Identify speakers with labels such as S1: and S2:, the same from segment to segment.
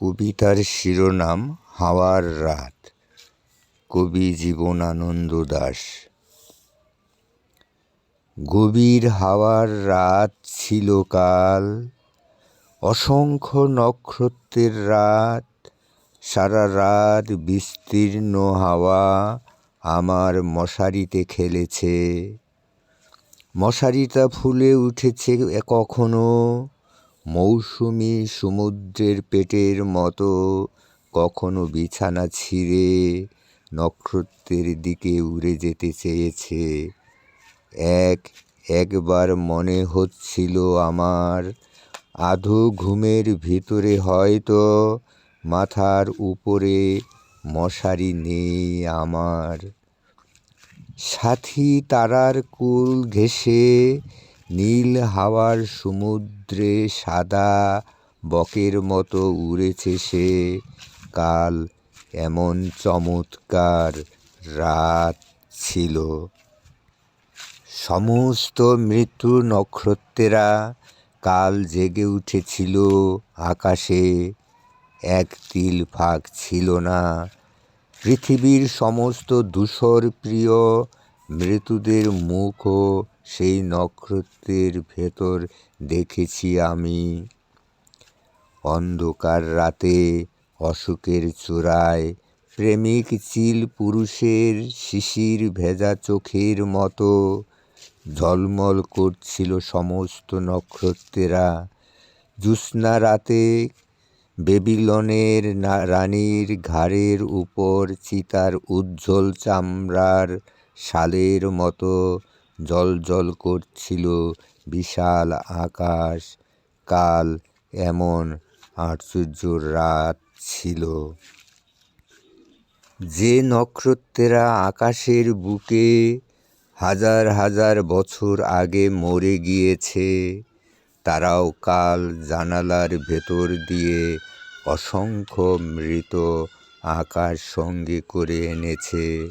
S1: কবিতার শিরোনাম, হাওয়ার রাত। কবি জীবনানন্দ দাশ গভীর হাওয়ার রাত ছিল কাল, অসংখ্য নক্ষত্রের রাত। সারা রাত বিস্তীর্ণ হাওয়া আমার মশারিতে খেলেছে। মশারিটা ফুলে উঠেছে কখনো। মৌসুমি সমুদ্রের পেটের মতো কখনো বিছানা ছিঁড়ে নক্ষত্রের দিকে উড়ে যেতে চেয়েছে। এক, একবার মনে হচ্ছিল আমার আধো ঘুমের ভিতরে হয়তো মাথার উপরে মশারি নেই আমার। সাথী তারার কুল ঘেঁষে নীল হাওয়ার সমুদ্রে সাদা বকের মতো উড়েছে সে। কাল এমন চমৎকার রাত ছিল। সমস্ত মৃত্যু নক্ষত্রেরা কাল জেগে উঠেছিল আকাশে। এক তিল ফাঁক ছিল না। পৃথিবীর সমস্ত ধূসর প্রিয় মৃত্যুদের মুখও সেই নক্ষত্রের ভেতর দেখেছি আমি। অন্ধকার রাতে অশোকের চূড়ায় প্রেমিক চিল পুরুষের শিশির ভেজা চোখের মতো ঝলমল করছিল সমস্ত নক্ষত্রেরা। জ্যোৎস্না রাতে বেবিলনের রানীর ঘাড়ের উপর চিতার উজ্জ্বল চামড়ার শালের মতো জল করছিল বিশাল আকাশ। কাল এমন আশ্চর্য রাত ছিল। যে নক্ষত্রেরা আকাশের বুকে হাজার হাজার বছর আগে মরে গিয়েছে, তারাও কাল জানালার ভেতর দিয়ে অসংখ্য মৃত আকাশ সঙ্গে করে এনেছে।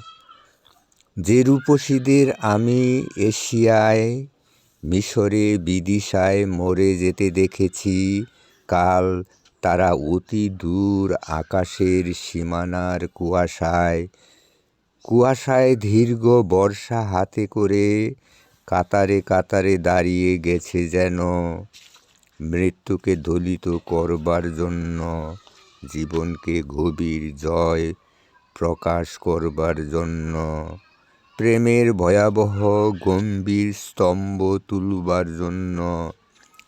S1: যে রূপসীদের আমি এশিয়ায়, মিশরে, বিদিশায় মরে যেতে দেখেছি, কাল তারা অতি দূর আকাশের সীমানার কুয়াশায় কুয়াশায় দীর্ঘ বর্ষা হাতে করে কাতারে কাতারে দাঁড়িয়ে গেছে যেন মৃত্যুকে দলিত করবার জন্য, জীবনকে গভীর জয় প্রকাশ করবার জন্য। প্রেমের ভয়াবহ গম্ভীর স্তম্ভ তুলবার জন্য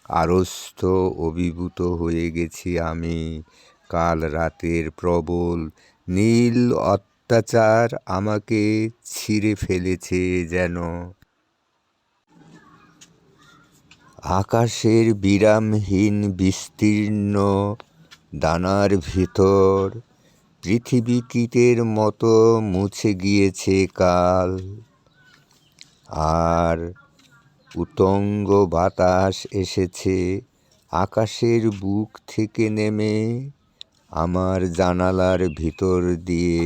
S1: আড়স্ত অভিভূত হয়ে গেছি আমি। কাল রাতের প্রবল, নীল অত্যাচার আমাকে ছিঁড়ে ফেলেছে যেন। আকাশের বিরামহীন বিস্তীর্ণ দানার ভিতর পৃথিবী কীটের মতো মুছে গিয়েছে কাল। আর উতঙ্গ বাতাস এসেছে আকাশের বুক থেকে নেমে আমার জানালার ভিতর দিয়ে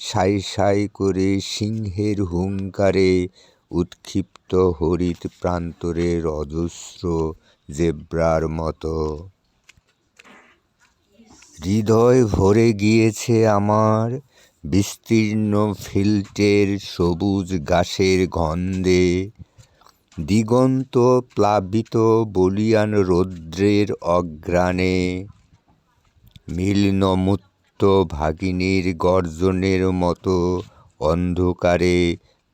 S1: সাই সাই করে সিংহের হুঙ্কারে উৎক্ষিপ্ত হরিত প্রান্তরের অজস্র জেব্রার মতো। হৃদয় ভরে গিয়েছে আমার বিস্তীর্ণ ফিল্টের সবুজ ঘাসের গন্ধে। দিগন্ত প্লাবিত বলিয়ান রৌদ্রের অগ্রাণে মিলনমুক্ত ভাগিনীর গর্জনের মতো অন্ধকারে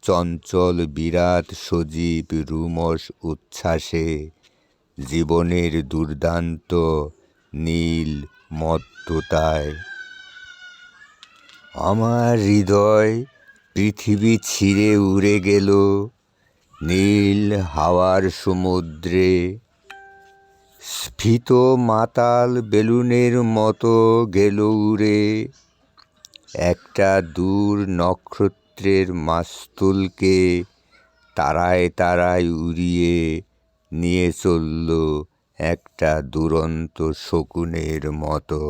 S1: চঞ্চল বিরাট সজীব রুমস উচ্ছ্বাসে জীবনের দুর্দান্ত নীল মত্ততায় আমার হৃদয় পৃথিবী ছিঁড়ে উড়ে গেল, নীল হাওয়ার সমুদ্রে। স্ফীত মাতাল বেলুনের মতো গেল উড়ে, একটা দূর নক্ষত্রের মাস্তুলকে তারায় তারায় উড়িয়ে নিয়ে চলল একটা দুরন্ত শকুনের মতো।